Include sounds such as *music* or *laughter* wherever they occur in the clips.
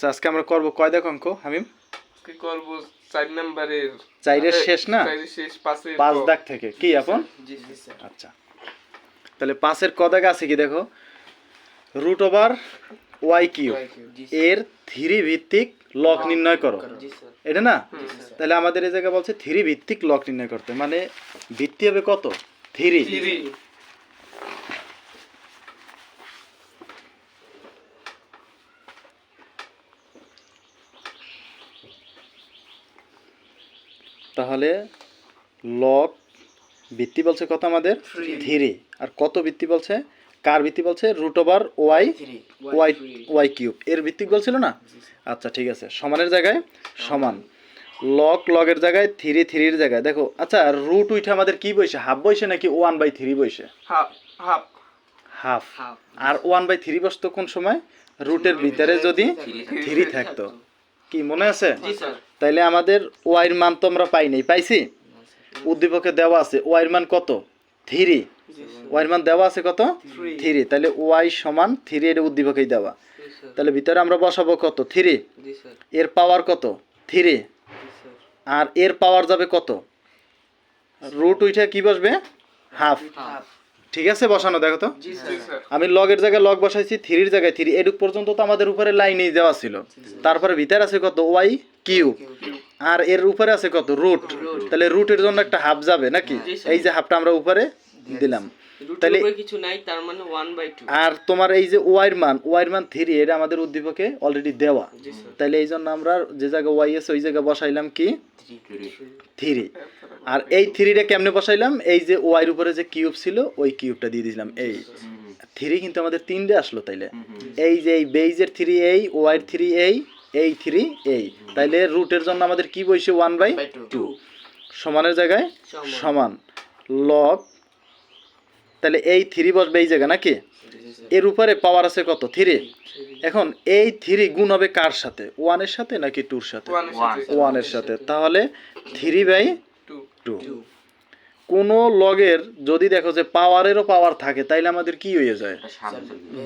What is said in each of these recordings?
আচ্ছা, আজকে আমরা করব কয় দেখ অঙ্ক হামিম? কি করব চার নাম্বারের চাইরের শেষ না? চাইরের শেষ পাশে পাঁচ দাগ থেকে। কি আপন জি জি স্যার। আচ্ছা। তাহলে পাঁচের ক দাগ আছে কি দেখো? রুট ওভার ওয়াই কিউ এর থ্রি ভিত্তিক লক নির্ণয় করো। জি স্যার। এটা না? তাহলে আমাদের এই জায়গায় বলছে থ্রি ভিত্তিক লক নির্ণয় করতে। মানে ভিত্তি হবে কত? থ্রি। তাহলে লক ভিত্তি বলছে কত আমাদের? থ্রি আর কত ভিত্তি বলছে? কার ভিত্তি বলছে? Root over Y Y Y cube এর ভিত্তিক বলছিল না? আচ্ছা ঠিক আছে। সমানের জায়গায় সমান। লক লগের জায়গায় থ্রি থ্রির জায়গায়। দেখো আচ্ছা রুট উইঠে আমাদের কি বইছে হাফ বইছে নাকি ওয়ান বাই থ্রি বইছে হাফ হাফ হাফ হাফ আর ওয়ান বাই থ্রি বসতো কোন সময়? রুটের ভিতরে যদি থ্রি থাকতো। কি মনে আছে? তাইলে আমাদের ওয়াইর মান তো আমরা পাই নাই পাইছি? উদ্দীপকে দেওয়া আছে ওয়াইয়ের মান কত? থ্রি। ওয়াইয়ের মান দেওয়া আছে কত? থ্রি। তাহলে ওয়াই সমান থ্রি এটা উদ্দীপকেই দেওয়া। তাহলে ভিতরে আমরা বসাবো কত? থ্রি। এর পাওয়ার কত? থ্রি। আর এর পাওয়ার যাবে কত? রুট উইঠে কি বসবে? হাফ। হাফ। ঠিক আছে বসানো দেখো তো। আমি লগের জায়গায় লগ বসাইছি থ্রির জায়গায় থ্রি। এডুক পর্যন্ত তো আমাদের উপরে লাইনেই দেওয়া ছিল। তারপরে ভিতরে আছে কত? ওয়াই কিউ আর এর উপরে আছে কত? রুট তাহলে রুটের জন্য একটা হাফ যাবে নাকি? এই যে হাফটা আমরা উপরে দিলাম। তাহলে- কিছু নাই তার মানে ওয়ান বাই টু আর তোমার এই যে ওয়াইয়ের মান ওয়াইয়ের মান থ্রি এটা আমাদের উদ্দীপকে অলরেডি দেওয়া। তাহলে এই জন্য আমরা যে জায়গায় ওয়াই আছে ওই জায়গায় বসাইলাম কি? থ্রি আর এই থ্রিটা কেমনে বসাইলাম? এই যে ওয়াইয়ের উপরে যে কিউব ছিল ওই কিউবটা দিয়ে দিয়েছিলাম। এই থ্রি কিন্তু আমাদের তিনটে আসলো তাইলে। এই যে এই বেইজের থ্রি এই ওয়াইয়ের থ্রি এই এই থ্রি এই। তাইলে রুটের জন্য আমাদের কি বইছে ওয়ান বাই টু সমানের জায়গায় সমান। সমান। লগ তাহলে এই থ্রি বসবে এই জায়গা নাকি? এর উপরে পাওয়ার আছে কত? থ্রি এখন এই থ্রি গুণ হবে কার সাথে? ওয়ানের সাথে নাকি টুর সাথে? ওয়ানের সাথে। তাহলে থ্রি বাই টু কোনো লগের যদি দেখো যে পাওয়ারেরও পাওয়ার থাকে তাইলে আমাদের কি হয়ে যায়?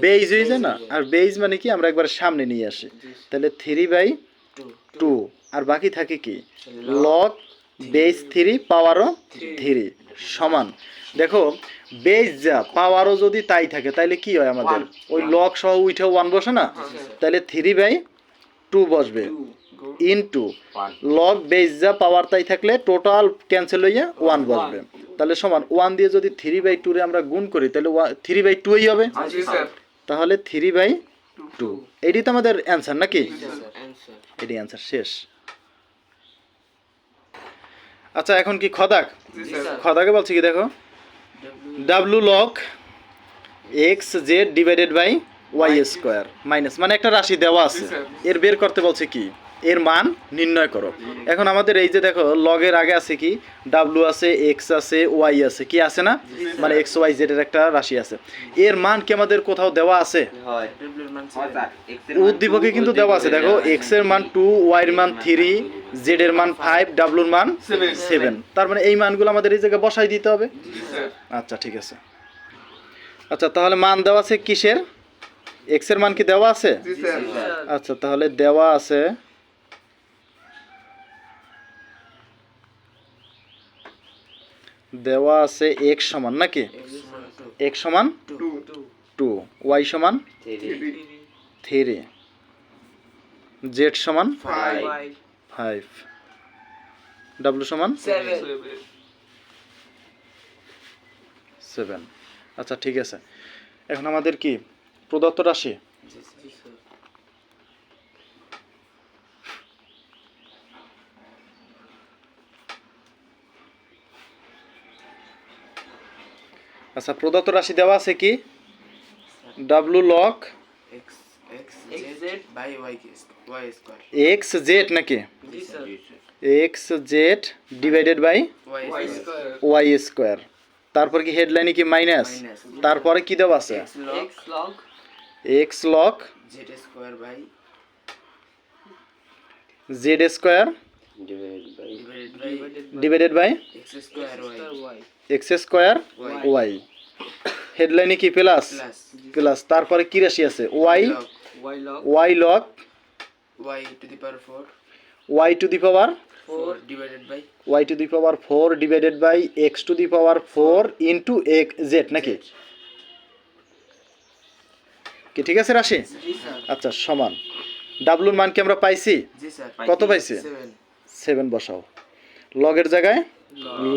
বেইজ হয়ে যায় না? আর বেইজ মানে কি? আমরা একবার সামনে নিয়ে আসি। তাহলে থ্রি বাই টু টু আর বাকি থাকে কি? লগ বেস থ্রি পাওয়ারও থ্রি সমান। দেখো বেস যা পাওয়ারও যদি তাই থাকে তাহলে কি হয় আমাদের? ওই লক সহ উঠে ওয়ান বসে না? তাহলে থ্রি বাই টু বসবে। ইন টু লগ বেস যা পাওয়ার তাই থাকলে টোটাল ক্যান্সেল হইয়া ওয়ান বসবে। তাহলে সমান ওয়ান দিয়ে যদি থ্রি বাই টুরে আমরা গুণ করি তাহলে থ্রি বাই টুই হবে? স্যার তাহলে থ্রি বাই টু এটি তো আমাদের অ্যান্সার নাকি? এটি অ্যান্সার শেষ। আচ্ছা এখন কি খদাক? জি খদাকে বলছি কি দেখো? W log X Z divided by Y square minus মানে একটা রাশি দেওয়া আছে। এর বের করতে বলছে কি? এর মান নির্ণয় করো। এখন আমাদের এই যে দেখো লগের আগে আছে কি? ডাব্লু আছে এক্স আছে ওয়াই আছে কি আছে না? মানে এক্স ওয়াই জেড এর একটা রাশি আছে। এর মান কি আমাদের কোথাও দেওয়া আছে? উদ্দীপকে কিন্তু দেওয়া আছে। দেখো এক্সের মান টু ওয়াই এর মান থ্রি জেড এর মান ফাইভ ডাব্লুর মান সেভেন তার মানে এই মানগুলো আমাদের এই জায়গায় বসাই দিতে হবে? আচ্ছা ঠিক আছে। আচ্ছা তাহলে মান দেওয়া আছে কিসের? এক্সের মান কি দেওয়া আছে? আচ্ছা তাহলে দেওয়া আছে দেওয়া আছে এক্স সমান নাকি? এক্স সমান টু ওয়াই সমান থ্রি থ্রি জেড সমান ফাইভ ফাইভ ডাব্লু সমান? সেভেন আচ্ছা ঠিক আছে। এখন আমাদের কি? প্রদত্ত রাশি? আচ্ছা প্রদত্ত রাশি দেওয়া আছে কি? ডাব্লু লক এক্স জেড নাকি? X Z divided by Y Y square তারপর কি হেডলাইনে কি মাইনাস তারপরে কি দেওয়া আছে? X X log Z square divided by X square Y Y হেডলাইনে কি প্লাস প্লাস তারপরে কি রাশি আছে? Y Y log y to the power 4 Y to the power 4 divided by Y to the power four divided by X to the power four into এক Z নাকি? কি ঠিক আছে রাশি? আচ্ছা সমান। ডাব্লুর মান কি আমরা পাইছি? জি স্যার কত পাইছে? 7 সেভেন বসাও। লগের জায়গায়?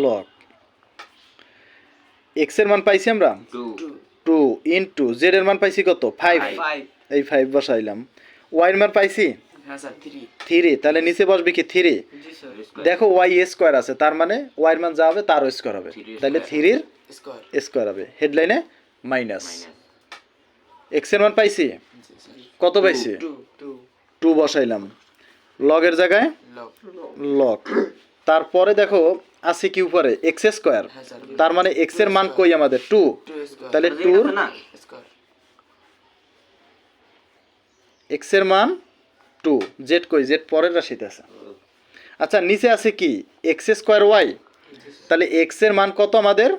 লগ এক্সের মান পাইছি আমরা? টু ইন্টু জেড এর মান পাইছি কত? ফাইভ এই ফাইভ বসাইলাম। ওয়াই এর মান পাইছি? স্যার 3 থ্রি তাহলে নিচে বসবে কি থ্রি দেখো ওয়াই স্কোয়ার আছে তার মানে ওয়াই মান যা হবে তারও স্কোয়ার হবে। তাহলে থ্রির স্কোয়ার হবে। হেডলাইনে মাইনাস এক্সের মান পাইছি? কত পাইছি? 2 2 টু বসাইলাম। লগের জায়গায়? লগ তারপরে দেখো আছে কি উপরে? এক্স স্কোয়ার তার মানে এক্সের মান কই আমাদের? টু তাহলে টুর এক্সের মান টু জেড কই? জেড পরের রাশিতে আছে। আচ্ছা নিচে আছে কি? X square Y. তাহলে এক্সের মান কত আমাদের?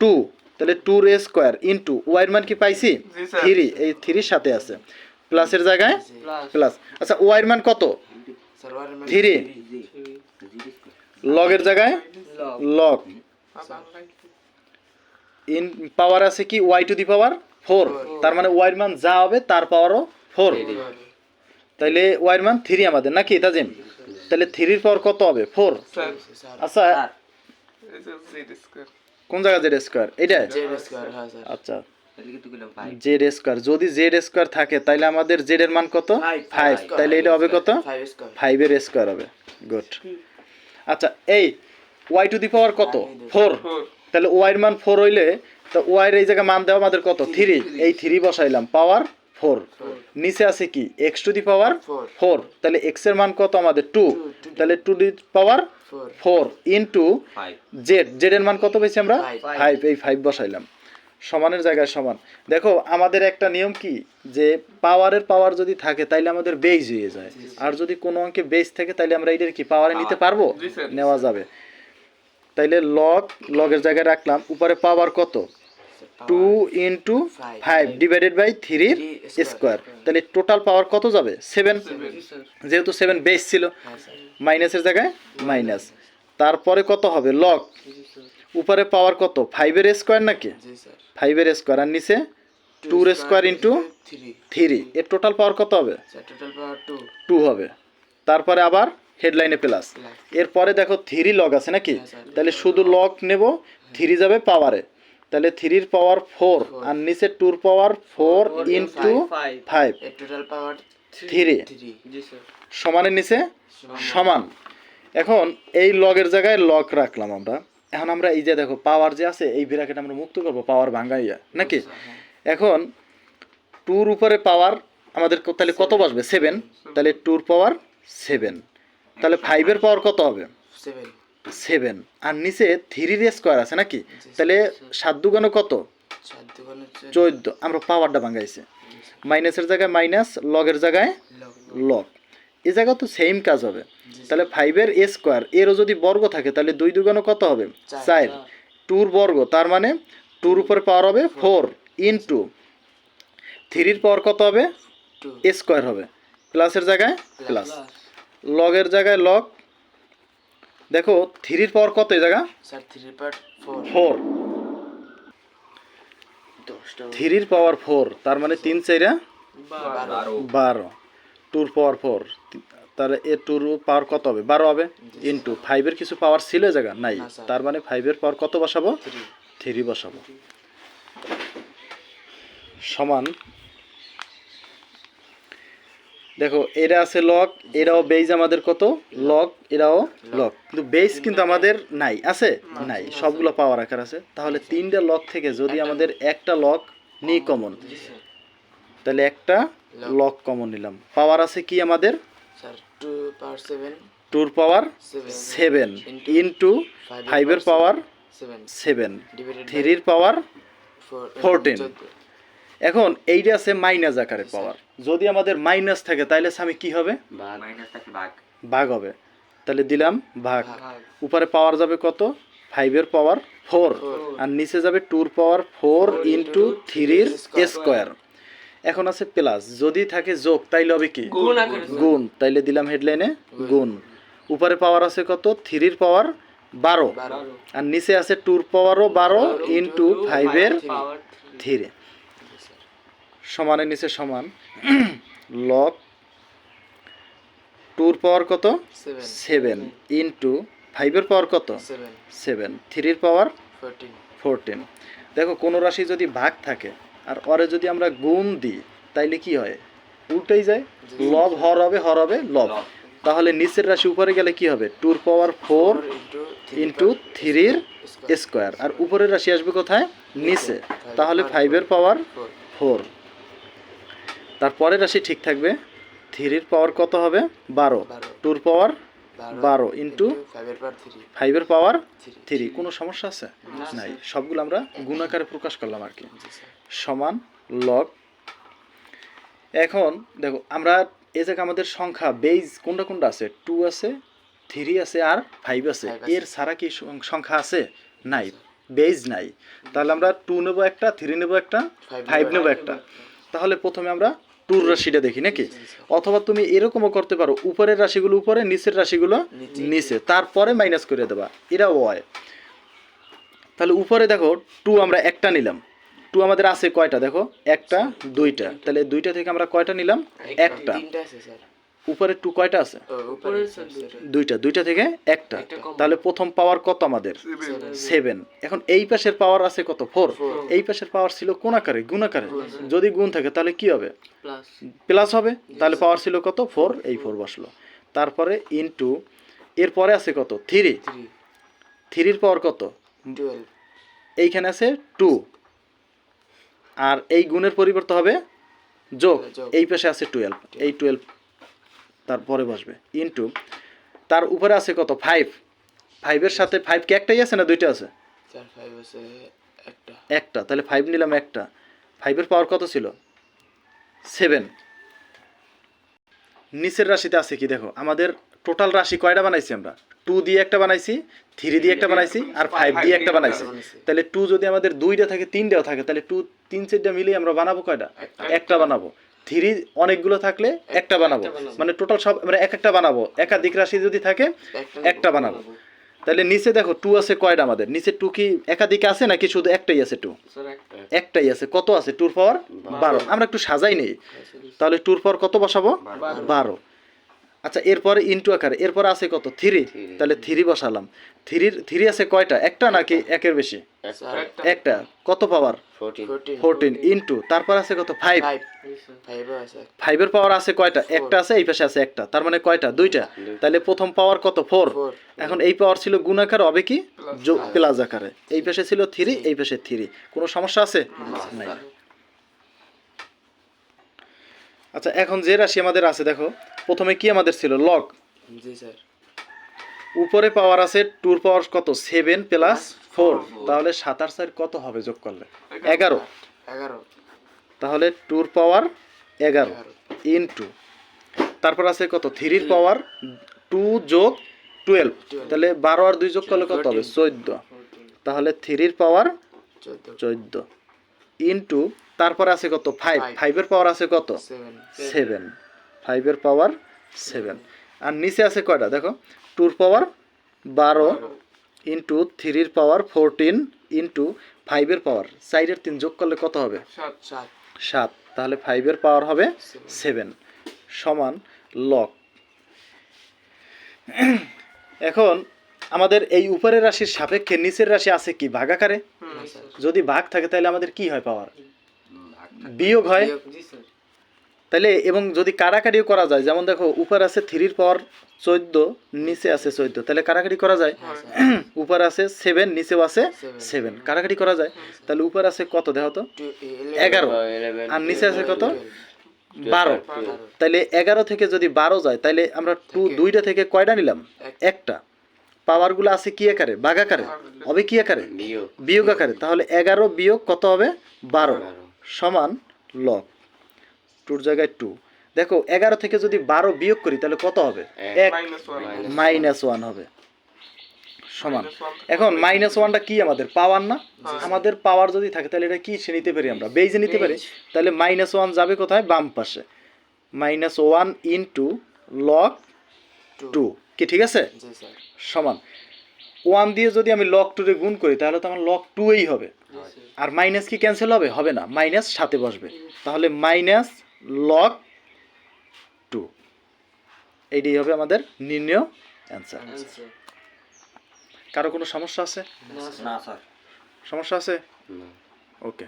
টু। তাহলে টু রে স্কোয়ার ইন্টু ওয়াই এর মান কি পাইছি? থ্রি। এই থ্রির সাথে আছে। প্লাসের জায়গায়? প্লাস। আচ্ছা ওয়াই এর মান কত? থ্রি। লগের জায়গায়? লগ। ইন পাওয়ার আছে কি? Y to the power four. তার মানে ওয়াই এর মান যা হবে তার পাওয়ারও ফোর। তাইলে ওয়াই মান থ্রি আমাদের নাকি তাজিম? তাহলে থ্রির পাওয়ার কত হবে? ফোর আচ্ছা। এই যে জেড স্কয়ার কোন জায়গা জেড স্কোয়ার এটা জেড স্কয়ার হ্যাঁ স্যার আচ্ছা। জেড স্কোয়ার যদি জেড স্কোয়ার থাকে তাহলে আমাদের জেড এর মান কত? ফাইভ তাহলে এটা হবে কত? 5 স্কয়ার ফাইভের স্কোয়ার হবে। গুড আচ্ছা এই ওয়াই টু দি পাওয়ার কত? ফোর ফোর তাহলে ওয়াই মান ফোর হইলে তো ওয়াই এর এই জায়গায় মান দেওয়া আমাদের কত? থ্রি এই থ্রি বসাইলাম। Power four. নিচে আছে কি? X to the power four. তাহলে এক্সের মান কত আমাদের? টু তাহলে to the power 4 four into Z Z এর মান কত পেয়েছি আমরা? ফাইভ এই ফাইভ বসাইলাম। সমানের জায়গায় সমান। দেখো আমাদের একটা নিয়ম কি? যে পাওয়ারের পাওয়ার যদি থাকে তাইলে আমাদের বেজ হয়ে যায়। আর যদি কোনো অঙ্কে বেজ থাকে তাইলে আমরা এটার কি পাওয়ারে নিতে পারব? নেওয়া যাবে। তাইলে লগ লগের জায়গায় রাখলাম। উপরে পাওয়ার কত? Two into. Five divided by থ্রির স্কোয়ার। তাহলে টোটাল পাওয়ার কত যাবে? সেভেন। যেহেতু সেভেন বেস ছিল, মাইনাসের জায়গায় মাইনাস। তারপরে কত হবে? লগ। উপরে পাওয়ার কত? ফাইভের স্কোয়ার নাকি? ফাইভের স্কোয়ার। আর নিচে টুর স্কোয়ার ইন্টু থ্রি। এর টোটাল পাওয়ার কত হবে? স্যার টোটাল পাওয়ার 2 টু হবে। তারপরে আবার হেডলাইনে প্লাস। এরপরে দেখো থ্রি লগ আছে নাকি? তাহলে শুধু লগ নেব, থ্রি যাবে পাওয়ারে। তাহলে থ্রির পাওয়ার ফোর আর নিচে টুর পাওয়ার ফোর ইন্টু ফাইভ এর টোটাল পাওয়ার থ্রি 3 সমানের নিচে সমান। এখন এই লগের জায়গায় লক রাখলাম আমরা। এখন আমরা এই যে দেখো পাওয়ার যে আছে এই ব্র্যাকেট আমরা মুক্ত করব পাওয়ার ভাঙ্গাইয়া নাকি? এখন টুর উপরে পাওয়ার আমাদের তাহলে কত বসবে? সেভেন তাহলে টুর পাওয়ার সেভেন তাহলে ফাইভের পাওয়ার কত হবে? 7 সেভেন। আর নিচে থ্রির স্কোয়ার আছে নাকি? তাহলে সাত কত? দুগুণ হচ্ছে চোদ্দ। আমরা পাওয়ারটা ভাঙ্গাইছি মাইনাসের জায়গায় মাইনাস লগের জায়গায় লগ এ জায়গা তো সেম কাজ হবে। তাহলে ফাইভের এ স্কোয়ার এরও যদি বর্গ থাকে তাহলে দুই দুগানো কত হবে? চার। চার। টুর বর্গ তার মানে টুর উপরে পাওয়ার হবে ফোর ইন টু থ্রির পাওয়ার কত হবে? এ স্কোয়ার হবে। প্লাসের জায়গায় প্লাস লগের জায়গায় লগ দেখো থ্রির পাওয়ার কত এই জায়গা? স্যার 3 পাওয়ার ফোর থ্রির পাওয়ার ফোর তার মানে তিন চাইরা বারো। টুর পাওয়ার ফোর তাহলে এ টুর পাওয়ার কত হবে? বারো হবে। ইন্টু ফাইভের কিছু পাওয়ার ছিল জায়গা? নাই। তার মানে ফাইভের পাওয়ার কত বসাবো? থ্রি বসাবো। সমান দেখো এরা আছে লক এরাও বেজ আমাদের কত? লক এরাও লক কিন্তু বেজ কিন্তু আমাদের নাই আছে? নাই সবগুলো পাওয়ার আকার আছে। তাহলে তিনটা লক থেকে যদি আমাদের একটা লক নিই কমন তাহলে একটা লক কমন নিলাম। পাওয়ার আছে কি আমাদের? স্যার 2 পাওয়ার 7 টুর পাওয়ার 7 সেভেন ইন্টু ফাইভের পাওয়ার সেভেন থ্রির পাওয়ার 4 14 এখন এইটা আছে মাইনাস আকারে পাওয়ার যদি আমাদের মাইনাস থাকে তাহলে স্বামী কি হবে? ভাগ হবে। তাহলে দিলাম ভাগ উপরে পাওয়ার যাবে কত? ফাইভের পাওয়ার ফোর আর নিচে যাবে টুর পাওয়ার ফোর ইন্টু থ্রির স্কোয়ার এখন আছে প্লাস যদি থাকে যোগ তাইলে হবে কি? গুণ। গুণ তাইলে দিলাম হেডলাইনে গুণ। উপরে পাওয়ার আছে কত? থ্রির পাওয়ার বারো। বারো। আর নিচে আছে টুর পাওয়ারও বারো ইন্টু ফাইভের থ্রি সমানের নিচে সমান। লক টুর পাওয়ার কত? সেভেন ইন্টু ফাইভের পাওয়ার কত? সেভেন থ্রির পাওয়ার ফোরটিন দেখো কোনো রাশি যদি ভাগ থাকে আর ওরে যদি আমরা গুণ দিই তাইলে কি হয়? উল্টেই যায়। লব হর হবে হর হবে লব তাহলে নিচের রাশি উপরে গেলে কি হবে? টুর পাওয়ার ফোর ইন্টু থ্রির স্কোয়ার আর উপরের রাশি আসবে কোথায়? নিচে। তাহলে ফাইভের পাওয়ার ফোর তারপরের রাশি ঠিক থাকবে। থ্রির পাওয়ার কত হবে? বারো। টুর পাওয়ার বারো ইন্টু ফাইভের পাওয়ার থ্রি কোনো সমস্যা আছে? নাই। সবগুলো আমরা গুণাকারে প্রকাশ করলাম আর কি। সমান লগ এখন দেখো আমরা এই জায়গায় আমাদের সংখ্যা বেজ কোনটা কোনটা আছে? টু আছে থ্রি আছে আর ফাইভ আছে। এর ছাড়া কি সংখ্যা আছে? নাই। বেজ নাই। তাহলে আমরা টু নেব একটা থ্রি নেব একটা ফাইভ নেব একটা। তাহলে প্রথমে আমরা টুর রাশিটা দেখি নাকি? অথবা তুমি এরকমও করতে পারো উপরের রাশিগুলো উপরে নিচের রাশিগুলো নিচে। তারপরে মাইনাস করে দেবা এরা ওয়াই তাহলে উপরে দেখো টু আমরা একটা নিলাম। টু আমাদের আছে কয়টা? দেখো একটা দুইটা। তাহলে দুইটা থেকে আমরা কয়টা নিলাম? একটা। উপরে টু কয়টা আছে? উপরে দুইটা দুইটা থেকে একটা। তাহলে প্রথম পাওয়ার কত আমাদের? সেভেন এখন এই পাশের পাওয়ার আছে কত? ফোর এই পাশের পাওয়ার ছিল কোন আকারে? গুণ আকারে। যদি গুণ থাকে তাহলে কি হবে? প্লাস প্লাস হবে? তাহলে পাওয়ার ছিল কত? ফোর এই ফোর বসল। তারপরে ইনটু এরপরে আছে কত? থ্রি থ্রি থ্রির পাওয়ার কত? এইখানে আছে টু আর এই গুণের পরিবর্তে হবে যোগ। যোগ। এই পাশে আছে টুয়েলভ এই টুয়েলভ তারপরে বসবে। ইনটু তার উপরে আছে কত? ফাইভ ফাইভের সাথে ফাইভ কি একটাই আছে না দুইটা আছে? একটা। তাহলে ফাইভ নিলাম একটা। ফাইভের পাওয়ার কত ছিল? সেভেন নিচের রাশিতে আছে কি? দেখো আমাদের টোটাল রাশি কয়টা বানাইছি আমরা? টু দিয়ে একটা বানাইছি থ্রি দিয়ে একটা বানাইছি আর ফাইভ দিয়ে একটা বানাইছি। তাহলে টু যদি আমাদের দুইটা থাকে তিনটাও থাকে তাহলে টু তিন চারটা মিলিয়ে আমরা বানাবো কয়টা? একটা বানাবো। থ্রি অনেকগুলো থাকলে একটা বানাবো। মানে টোটাল সব মানে এক একটা বানাবো। একাধিক রাশি যদি থাকে একটা বানাবো। তাহলে নিচে দেখো টু আছে কয়টা আমাদের। নিচে টু কি একাধিক আছে নাকি শুধু একটাই আছে টু একটাই আছে। কত আছে? টুর পাওয়ার বারো। আমরা একটু সাজাই নেই। তাহলে টুর পাওয়ার কত বসাবো? বারো। আচ্ছা এরপরে ইন্টু আকারে এরপরে আছে কত? থ্রি। তাহলে থ্রি বসালাম। থ্রির থ্রি আছে কয়টা? একটা নাকি একের বেশি? একটা। কত পাওয়ার? ফোরটিন ইন্টু তারপর আছে কত? ফাইভ ফাইভের পাওয়ার আছে। কয়টা? একটা আছে এই পাশে আছে একটা। তার মানে কয়টা? দুইটা। তাহলে প্রথম পাওয়ার কত? ফোর ফোর এখন এই পাওয়ার ছিল গুণ আকার হবে কি? প্লাস আকারে। এই পাশে ছিল থ্রি এই পাশে থ্রি। কোনো সমস্যা আছে? নাই। আচ্ছা এখন যে রাশি আমাদের আছে দেখো প্রথমে কি আমাদের ছিল? লগ জি স্যার। উপরে পাওয়ার আছে টুর পাওয়ার কত? সেভেন প্লাস ফোর তাহলে সাতার সাইড কত হবে যোগ করলে? এগারো। এগারো। তাহলে টুর পাওয়ার এগারো ইন টু তারপর আছে কত? থ্রির পাওয়ার টু যোগ টুয়েলভ তাহলে বারো আর দুই যোগ করলে কত হবে? চোদ্দ। তাহলে থ্রির পাওয়ার চোদ্দ। চোদ্দ। ইনটু তারপর আছে কত? ফাইভ ফাইভের পাওয়ার আছে কত? সেভেন ফাইভের পাওয়ার সেভেন আর নিচে আছে কয়টা? দেখো টুর পাওয়ার বারো ইন্টু থ্রির পাওয়ার ফোরটিন ইন্টু ফাইভের পাওয়ার সাইডের তিন যোগ করলে কত হবে? সাত তাহলে ফাইভের পাওয়ার হবে সেভেন সমান লক *clears throat* এখন আমাদের এই উপরের রাশির সাপেক্ষে নিচের রাশি আছে কি? ভাগাকারে? যদি ভাগ থাকে তাহলে আমাদের কি হয় পাওয়ার বিয়োগ হয়? তাহলে এবং যদি কারাকারিও করা যায় যেমন দেখো উপর আছে থ্রির পাওয়ার চোদ্দ নিচে আছে চোদ্দ তাহলে কারাকারি করা যায়? *clears throat* উপর আছে সেভেন নিচেও আছে সেভেন কারাকারি করা যায়? তাহলে উপর আছে কত দেখো তো? এগারো। আর নিচে আছে কত? বারো। তাহলে এগারো থেকে যদি বারো যায় তাহলে আমরা টু দুইটা থেকে কয়টা নিলাম? একটা। পাওয়ারগুলো আছে কি আকারে? বাঘ আকারে? হবে কি আকারে? বিয়োগ। আকারে। তাহলে এগারো বিয়োগ কত হবে? বারো। সমান লক টুর জায়গায় টু দেখো এগারো থেকে যদি বারো বিয়োগ করি তাহলে কত হবে? এক। মাইনাস ওয়ান হবে। সমান. এখন মাইনাস ওয়ানটা কি আমাদের? পাওয়ার না? আমাদের পাওয়ার যদি থাকে তাহলে এটা কি সে নিতে পারি আমরা? বেজে নিতে পারি। তাহলে মাইনাস ওয়ান যাবে কোথায়? বাম পাশে। Minus one into log two কি ঠিক আছে? সমান। ওয়ান দিয়ে যদি আমি লক টু রে গুণ করি তাহলে তো আমার লক টুই হবে। আর মাইনাস কি ক্যান্সেল হবে? হবে না মাইনাস সাথে বসবে। তাহলে মাইনাস লক টু এইটাই হবে আমাদের নির্ণয় অ্যান্সার কারও কোনো সমস্যা আছে? না স্যার। সমস্যা আছে? ওকে